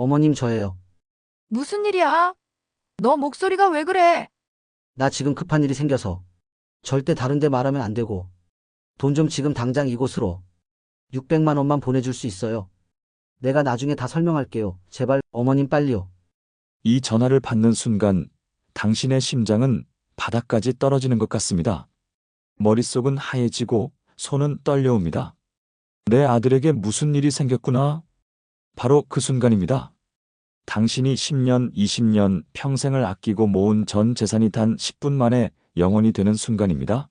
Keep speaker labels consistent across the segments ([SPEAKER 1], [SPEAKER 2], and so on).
[SPEAKER 1] 어머님 저예요.
[SPEAKER 2] 무슨 일이야? 너 목소리가 왜 그래?
[SPEAKER 1] 나 지금 급한 일이 생겨서. 절대 다른 데 말하면 안 되고. 돈 좀 지금 당장 이곳으로. 600만 원만 보내줄 수 있어요. 내가 나중에 다 설명할게요. 제발 어머님 빨리요.
[SPEAKER 3] 이 전화를 받는 순간 당신의 심장은 바닥까지 떨어지는 것 같습니다. 머릿속은 하얘지고 손은 떨려옵니다. 내 아들에게 무슨 일이 생겼구나. 바로 그 순간입니다. 당신이 10년, 20년 평생을 아끼고 모은 전 재산이 단 10분 만에 영원이 되는 순간입니다.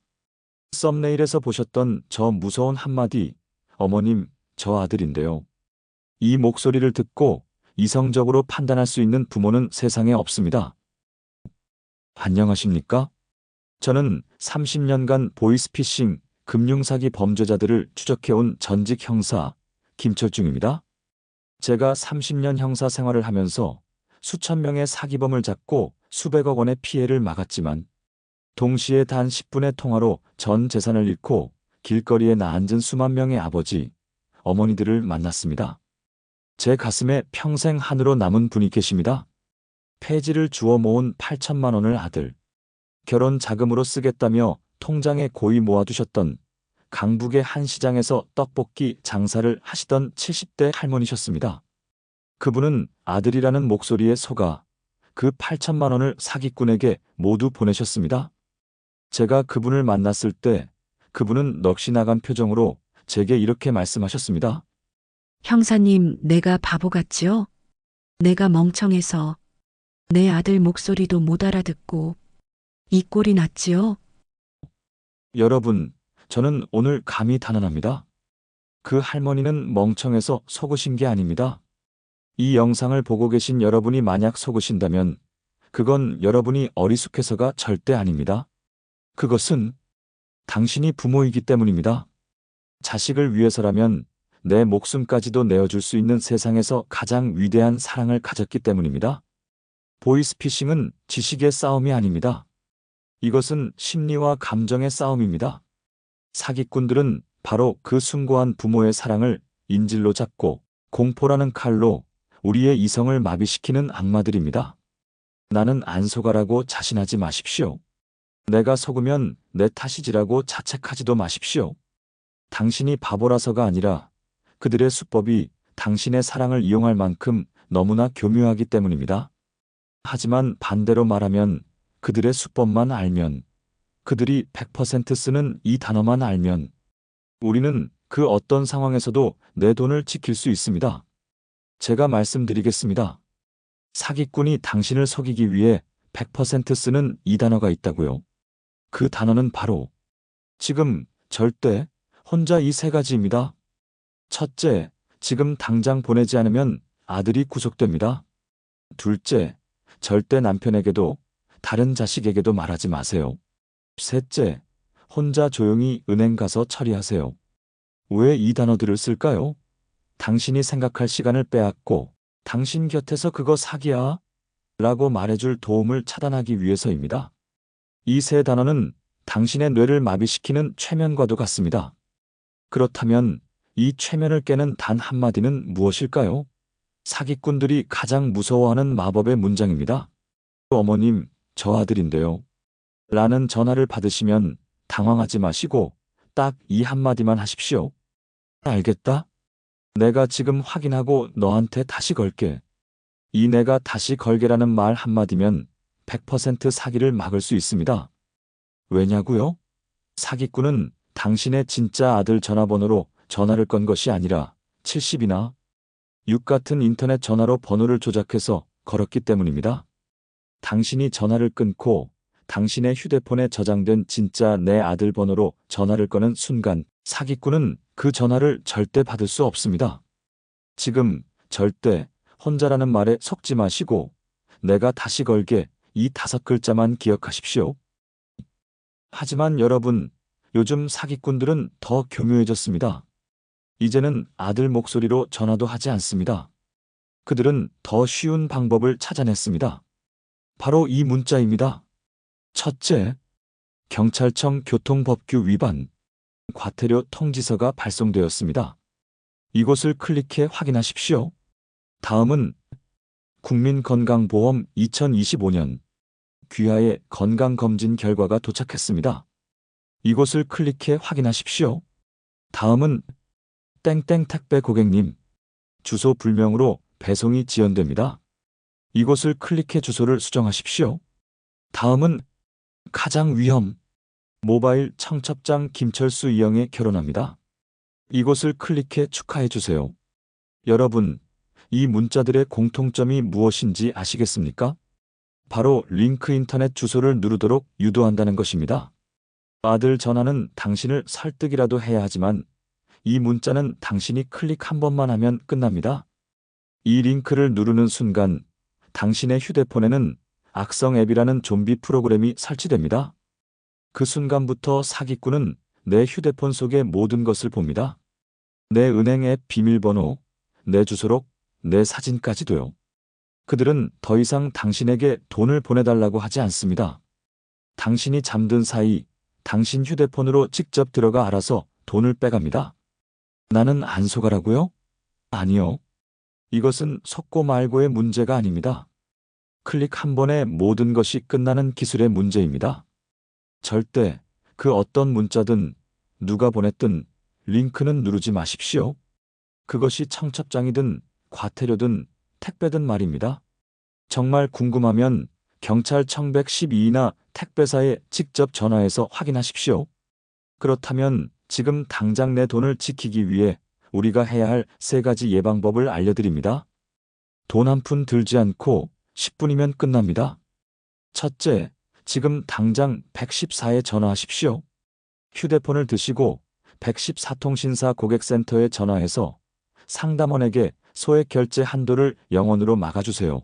[SPEAKER 3] 썸네일에서 보셨던 저 무서운 한마디, 어머님, 저 아들인데요. 이 목소리를 듣고 이성적으로 판단할 수 있는 부모는 세상에 없습니다. 안녕하십니까? 저는 30년간 보이스피싱, 금융사기 범죄자들을 추적해온 전직 형사 김철중입니다. 제가 30년 형사 생활을 하면서 수천 명의 사기범을 잡고 수백억 원의 피해를 막았지만 동시에 단 10분의 통화로 전 재산을 잃고 길거리에 나앉은 수만 명의 아버지, 어머니들을 만났습니다. 제 가슴에 평생 한으로 남은 분이 계십니다. 폐지를 주워 모은 8천만 원을 아들, 결혼 자금으로 쓰겠다며 통장에 고이 모아두셨던 강북의 한 시장에서 떡볶이 장사를 하시던 70대 할머니셨습니다. 그분은 아들이라는 목소리에 속아 그 8천만 원을 사기꾼에게 모두 보내셨습니다. 제가 그분을 만났을 때 그분은 넋이 나간 표정으로 제게 이렇게 말씀하셨습니다.
[SPEAKER 4] 형사님, 내가 바보 같지요? 내가 멍청해서 내 아들 목소리도 못 알아듣고 이 꼴이 났지요?
[SPEAKER 3] 여러분, 저는 오늘 감히 단언합니다. 그 할머니는 멍청해서 속으신 게 아닙니다. 이 영상을 보고 계신 여러분이 만약 속으신다면 그건 여러분이 어리숙해서가 절대 아닙니다. 그것은 당신이 부모이기 때문입니다. 자식을 위해서라면 내 목숨까지도 내어줄 수 있는 세상에서 가장 위대한 사랑을 가졌기 때문입니다. 보이스피싱은 지식의 싸움이 아닙니다. 이것은 심리와 감정의 싸움입니다. 사기꾼들은 바로 그 숭고한 부모의 사랑을 인질로 잡고 공포라는 칼로 우리의 이성을 마비시키는 악마들입니다. 나는 안 속아라고 자신하지 마십시오. 내가 속으면 내 탓이지라고 자책하지도 마십시오. 당신이 바보라서가 아니라 그들의 수법이 당신의 사랑을 이용할 만큼 너무나 교묘하기 때문입니다. 하지만 반대로 말하면 그들의 수법만 알면, 그들이 100% 쓰는 이 단어만 알면, 우리는 그 어떤 상황에서도 내 돈을 지킬 수 있습니다. 제가 말씀드리겠습니다. 사기꾼이 당신을 속이기 위해 100% 쓰는 이 단어가 있다고요. 그 단어는 바로 지금, 절대, 혼자 이 세 가지입니다. 첫째, 지금 당장 보내지 않으면 아들이 구속됩니다. 둘째, 절대 남편에게도 다른 자식에게도 말하지 마세요. 셋째, 혼자 조용히 은행 가서 처리하세요. 왜 이 단어들을 쓸까요? 당신이 생각할 시간을 빼앗고 당신 곁에서 그거 사기야? 라고 말해줄 도움을 차단하기 위해서입니다. 이 세 단어는 당신의 뇌를 마비시키는 최면과도 같습니다. 그렇다면 이 최면을 깨는 단 한마디는 무엇일까요? 사기꾼들이 가장 무서워하는 마법의 문장입니다. 어머님, 저 아들인데요. 라는 전화를 받으시면 당황하지 마시고 딱 이 한마디만 하십시오. 알겠다? 내가 지금 확인하고 너한테 다시 걸게. 이 내가 다시 걸게라는 말 한마디면 100% 사기를 막을 수 있습니다. 왜냐고요? 사기꾼은 당신의 진짜 아들 전화번호로 전화를 건 것이 아니라 70이나 6 같은 인터넷 전화로 번호를 조작해서 걸었기 때문입니다. 당신이 전화를 끊고 당신의 휴대폰에 저장된 진짜 내 아들 번호로 전화를 거는 순간 사기꾼은 그 전화를 절대 받을 수 없습니다. 지금 절대 혼자라는 말에 속지 마시고 내가 다시 걸게 이 다섯 글자만 기억하십시오. 하지만 여러분, 요즘 사기꾼들은 더 교묘해졌습니다. 이제는 아들 목소리로 전화도 하지 않습니다. 그들은 더 쉬운 방법을 찾아냈습니다. 바로 이 문자입니다. 첫째, 경찰청 교통법규 위반, 과태료 통지서가 발송되었습니다. 이곳을 클릭해 확인하십시오. 다음은 국민건강보험 2025년 귀하의 건강검진 결과가 도착했습니다. 이곳을 클릭해 확인하십시오. 다음은 땡땡 택배 고객님 주소 불명으로 배송이 지연됩니다. 이곳을 클릭해 주소를 수정하십시오. 다음은 가장 위험 모바일 청첩장 김철수 이영애 결혼합니다. 이곳을 클릭해 축하해 주세요. 여러분, 이 문자들의 공통점이 무엇인지 아시겠습니까? 바로 링크 인터넷 주소를 누르도록 유도한다는 것입니다. 아들 전화는 당신을 설득이라도 해야 하지만 이 문자는 당신이 클릭 한 번만 하면 끝납니다. 이 링크를 누르는 순간 당신의 휴대폰에는 악성 앱이라는 좀비 프로그램이 설치됩니다. 그 순간부터 사기꾼은 내 휴대폰 속의 모든 것을 봅니다. 내 은행 앱 비밀번호, 내 주소록, 내 사진까지도요. 그들은 더 이상 당신에게 돈을 보내달라고 하지 않습니다. 당신이 잠든 사이 당신 휴대폰으로 직접 들어가 알아서 돈을 빼갑니다. 나는 안 속아라고요? 아니요. 이것은 속고 말고의 문제가 아닙니다. 클릭 한 번에 모든 것이 끝나는 기술의 문제입니다. 절대 그 어떤 문자든 누가 보냈든 링크는 누르지 마십시오. 그것이 청첩장이든 과태료든 택배든 말입니다. 정말 궁금하면 경찰청 112나 택배사에 직접 전화해서 확인하십시오. 그렇다면 지금 당장 내 돈을 지키기 위해 우리가 해야 할 세 가지 예방법을 알려드립니다. 돈 한 푼 들지 않고 10분이면 끝납니다. 첫째, 지금 당장 114에 전화하십시오. 휴대폰을 드시고 114통신사 고객센터에 전화해서 상담원에게 소액 결제 한도를 0원으로 막아주세요.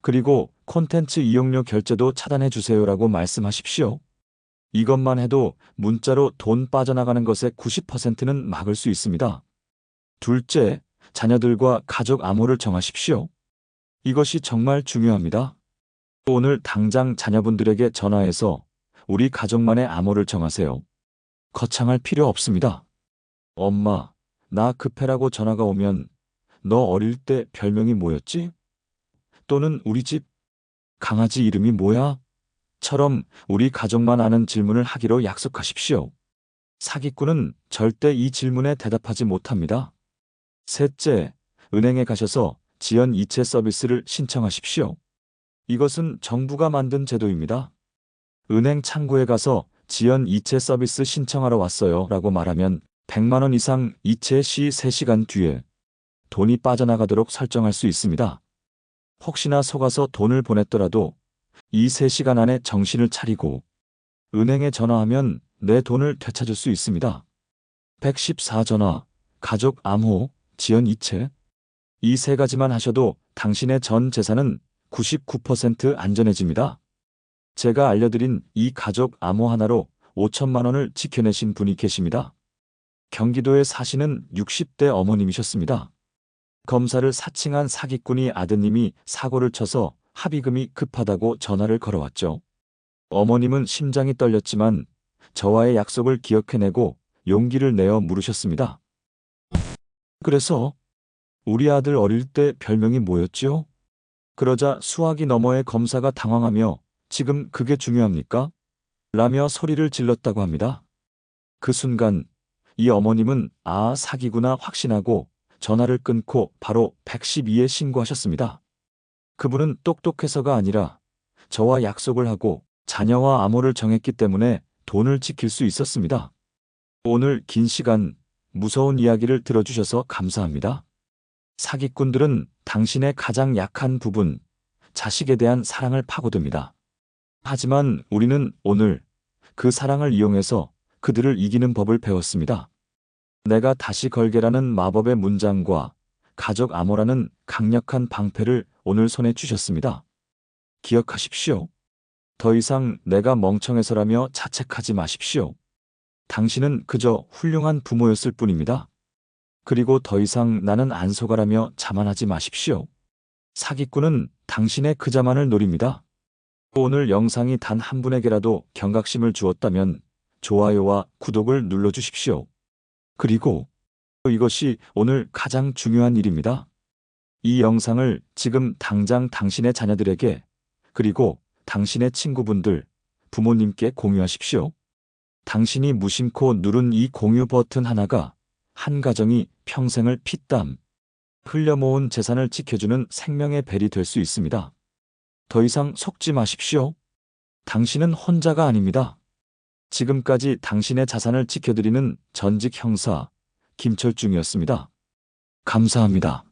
[SPEAKER 3] 그리고 콘텐츠 이용료 결제도 차단해 주세요 라고 말씀하십시오. 이것만 해도 문자로 돈 빠져나가는 것의 90%는 막을 수 있습니다. 둘째, 자녀들과 가족 암호를 정하십시오. 이것이 정말 중요합니다. 오늘 당장 자녀분들에게 전화해서 우리 가족만의 암호를 정하세요. 거창할 필요 없습니다. 엄마, 나 급해라고 전화가 오면 너 어릴 때 별명이 뭐였지? 또는 우리 집 강아지 이름이 뭐야? 처럼 우리 가족만 아는 질문을 하기로 약속하십시오. 사기꾼은 절대 이 질문에 대답하지 못합니다. 셋째, 은행에 가셔서 지연 이체 서비스를 신청하십시오. 이것은 정부가 만든 제도입니다. 은행 창구에 가서 지연 이체 서비스 신청하러 왔어요 라고 말하면 100만원 이상 이체 시 3시간 뒤에 돈이 빠져나가도록 설정할 수 있습니다. 혹시나 속아서 돈을 보냈더라도 이 3시간 안에 정신을 차리고 은행에 전화하면 내 돈을 되찾을 수 있습니다. 114 전화, 가족 암호, 지연 이체. 이 세 가지만 하셔도 당신의 전 재산은 99% 안전해집니다. 제가 알려드린 이 가족 암호 하나로 5천만 원을 지켜내신 분이 계십니다. 경기도에 사시는 60대 어머님이셨습니다. 검사를 사칭한 사기꾼이 아드님이 사고를 쳐서 합의금이 급하다고 전화를 걸어왔죠. 어머님은 심장이 떨렸지만 저와의 약속을 기억해내고 용기를 내어 물으셨습니다. 그래서 우리 아들 어릴 때 별명이 뭐였지요? 그러자 수화기 너머의 검사가 당황하며 지금 그게 중요합니까? 라며 소리를 질렀다고 합니다. 그 순간 이 어머님은 아 사기구나 확신하고 전화를 끊고 바로 112에 신고하셨습니다. 그분은 똑똑해서가 아니라 저와 약속을 하고 자녀와 암호를 정했기 때문에 돈을 지킬 수 있었습니다. 오늘 긴 시간 무서운 이야기를 들어주셔서 감사합니다. 사기꾼들은 당신의 가장 약한 부분, 자식에 대한 사랑을 파고듭니다. 하지만 우리는 오늘 그 사랑을 이용해서 그들을 이기는 법을 배웠습니다. 내가 다시 걸게라는 마법의 문장과 가족 암호라는 강력한 방패를 오늘 손에 주셨습니다. 기억하십시오. 더 이상 내가 멍청해서라며 자책하지 마십시오. 당신은 그저 훌륭한 부모였을 뿐입니다. 그리고 더 이상 나는 안 속아라며 자만하지 마십시오. 사기꾼은 당신의 그 자만을 노립니다. 오늘 영상이 단 한 분에게라도 경각심을 주었다면 좋아요와 구독을 눌러주십시오. 그리고 이것이 오늘 가장 중요한 일입니다. 이 영상을 지금 당장 당신의 자녀들에게 그리고 당신의 친구분들, 부모님께 공유하십시오. 당신이 무심코 누른 이 공유 버튼 하나가 한 가정이 평생을 피땀, 흘려 모은 재산을 지켜주는 생명의 벨이 될 수 있습니다. 더 이상 속지 마십시오. 당신은 혼자가 아닙니다. 지금까지 당신의 자산을 지켜드리는 전직 형사 김철중이었습니다. 감사합니다.